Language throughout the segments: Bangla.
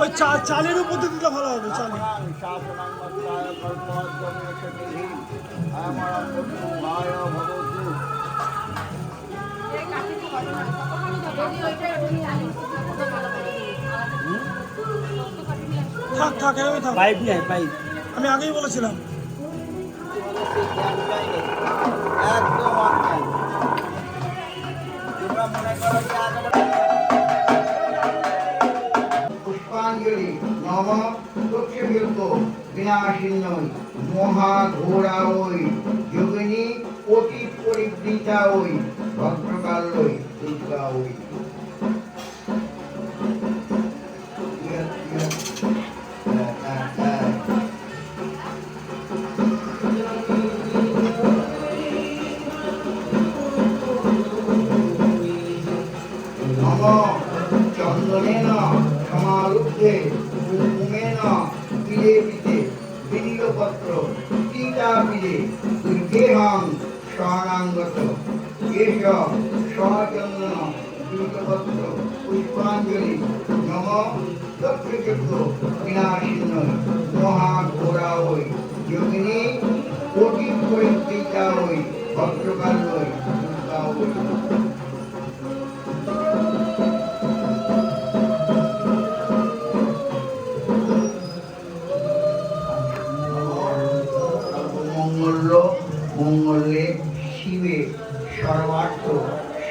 ওই চা চালের উপর দিয়ে ভালো হবে চালে। থাক থাক এভাবে থাক। পাইপ নেই পাইপ। আমি আগেই বলেছিলাম। একদম তোমরা মনে করো দক্ষিণযুক্ত বিনাশিন্নই মহাঘোরা ওই যোগিনী অতীত পরিবৃতা ওই ভদ্রকালই দুর্গা ওই নম চন্দনেন সমারুদ্ধে কুঙ্কুমেন পিলে পিতে বিনীলপত্র টিকা পিলে দুর্গেহং শরণাঙ্গত এষ সচন্দন বিনীলপত্র পুষ্পাঞ্জলি, নম দক্ষযজ্ঞ বিনাশিন্ন মহাঘোরা ওই যোগিনী কোটি পরিত্রিতা ওই ভদ্রকাল ওই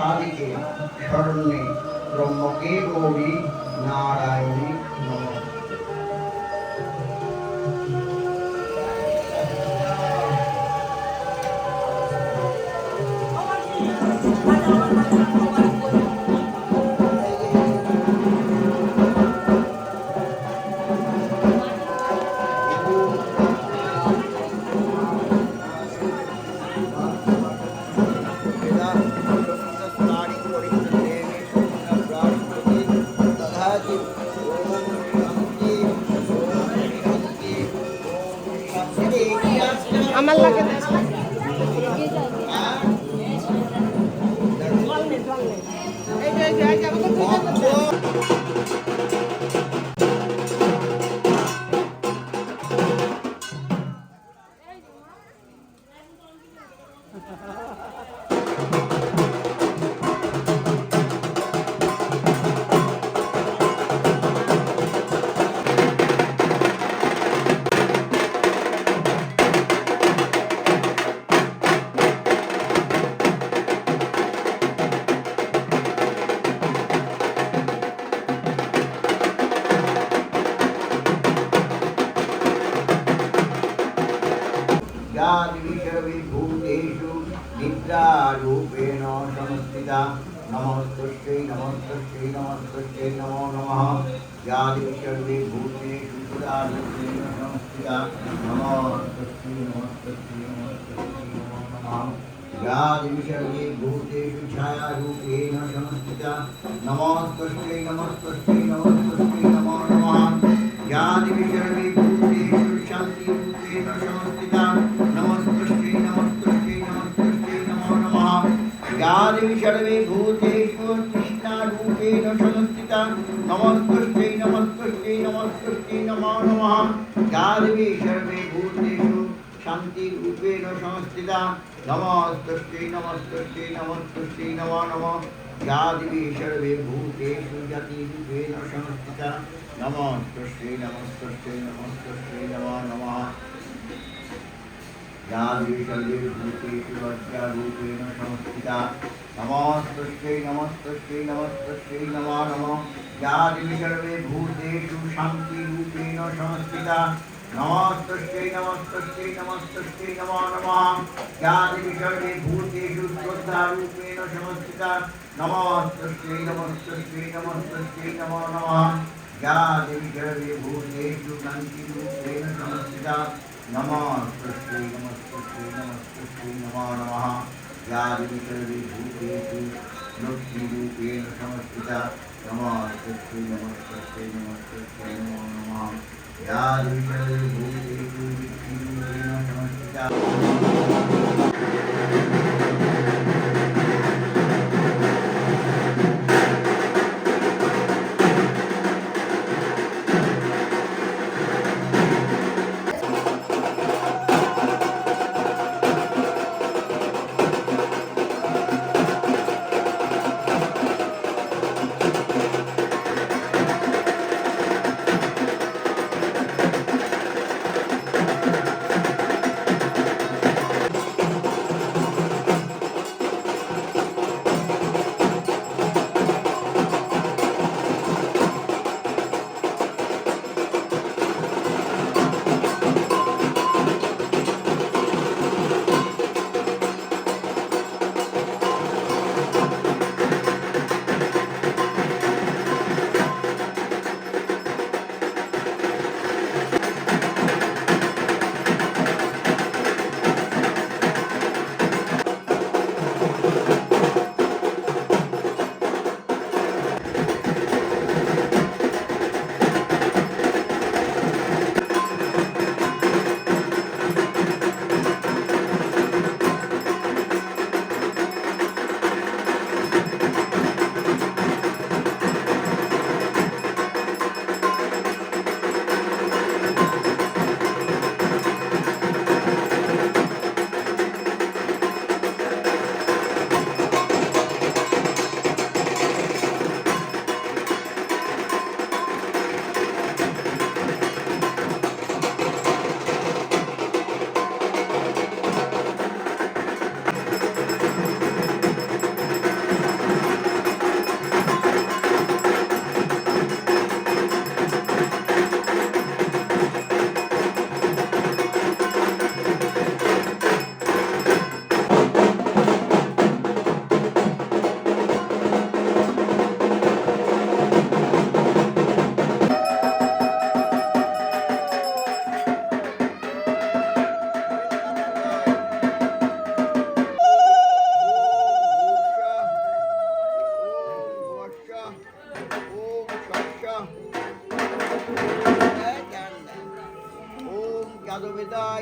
ताल के ब्रह्म के गोवी नारायणी এই যে এই যে, এই যে আমাকে দুইটা विभूतेषु निद्रारूपेण संस्थिता नमस्तुष्टै नमस्तुष्टै नमस्तुष्टै नमो नमः। यादिषर्विभूतेषु सुरारूपेण संस्थिता नमस्तुष्टै नमस्तुष्टै नमस्तुष्टै नमो नमः। यादिविषये भूतेषु छायारूपेण संस्थिता नमोस्तुष्टै नमस्तुष्टै नमस्तुष्टै नमो नमः। यादिविषये দেবী শরণে ভূতেশ্বর কৃষ্ণা রূপেণ সংস্থিতা নমস্তুষ্টে নমস্তুষ্টে নমস্তুষ্টে নমো নমঃ। যা দেবী সর্বে ভূতেষু শান্তি রূপেণ সংস্থিতা নমস্তুষ্টে নমস্তুষ্টে নমস্তুষ্টে নমো নমঃ। যা দেবী সর্বে ভূতেষু, জাতি রূপেণ সংস্থিতা নমস্তুষ্টে নমস্তুষ্টে নমস্তুষ্টে নমো নমঃ। वज्रारूपेण संस्थिता नमस्तस्यै नमस्तस्यै नमस्तस्यै नमो नमः यादि सर्वे भूतेषु शान्तिरूपेण संस्थिता नमस्तस्यै नमस्तस्यै नमस्तस्यै नमो नमः यादि सर्वे भूतेषु श्रद्धारूपेण संस्थिता नमस्तस्यै नमस्तस्यै नमस्तस्यै नमो नमः यादि सर्वे भूतेषु शान्तिरूपेण संस्थिता नमस्तस्यै नमस्तस्यै नमस्तस्यै नमो नमः यादि सर्वे भूतेषु लक्ष्मीरूपेण संस्थिता नमस्तस्यै नमस्तस्यै नमस्तस्यै नमो नमः यादि सर्वे भूतेषु विष्णुरूपेण संस्थिता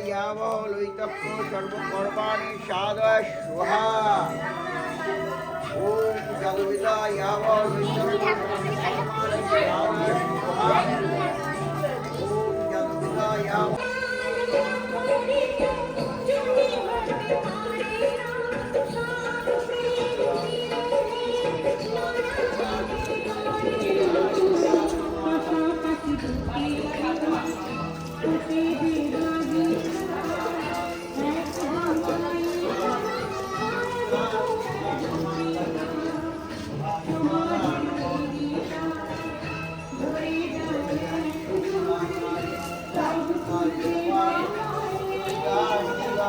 যাদবেদা ইয়াব লৈতপ্য সর্বকর্মাণি সাদয় সোহা ওম যাদবেদা ইয়াব লৈতপ্য সর্বকর্মাণি সাদয় সোহা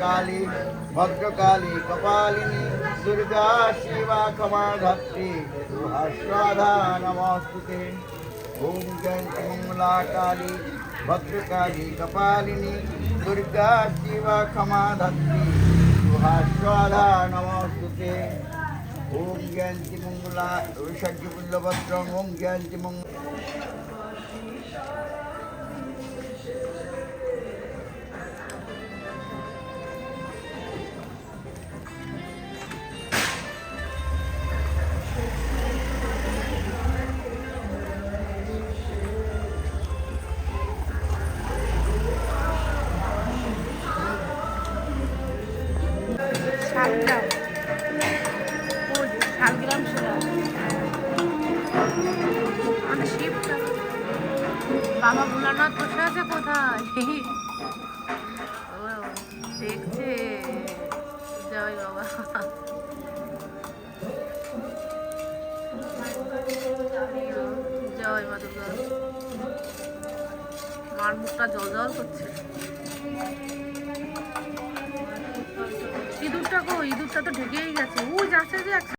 কালী, ভদ্রকালী, কপালিনী, দুর্গা, শিবা, ক্ষমা, ধাত্রী সুহাস্বাধা নমস্তুতে। ওম জয়ন্তী মঙ্গলা কালী ভদ্রকালী, কপালিনী, দুর্গা, শিবা, ক্ষমা, ধাত্রী সুহাস্বাধা নমস্তুতে। ওম জয়ন্তী মঙ্গলা ঐশ্বর্য বিল্লবত্রম ওম জয়ন্তী মঙ্গলা। দেখছে। জয় বাবা। জয় মা মার মুখটা জল জল করছে। ইঁদুরটা কো ইঁদুরটা তো ঢেকেই গেছে। ও যাচ্ছে যে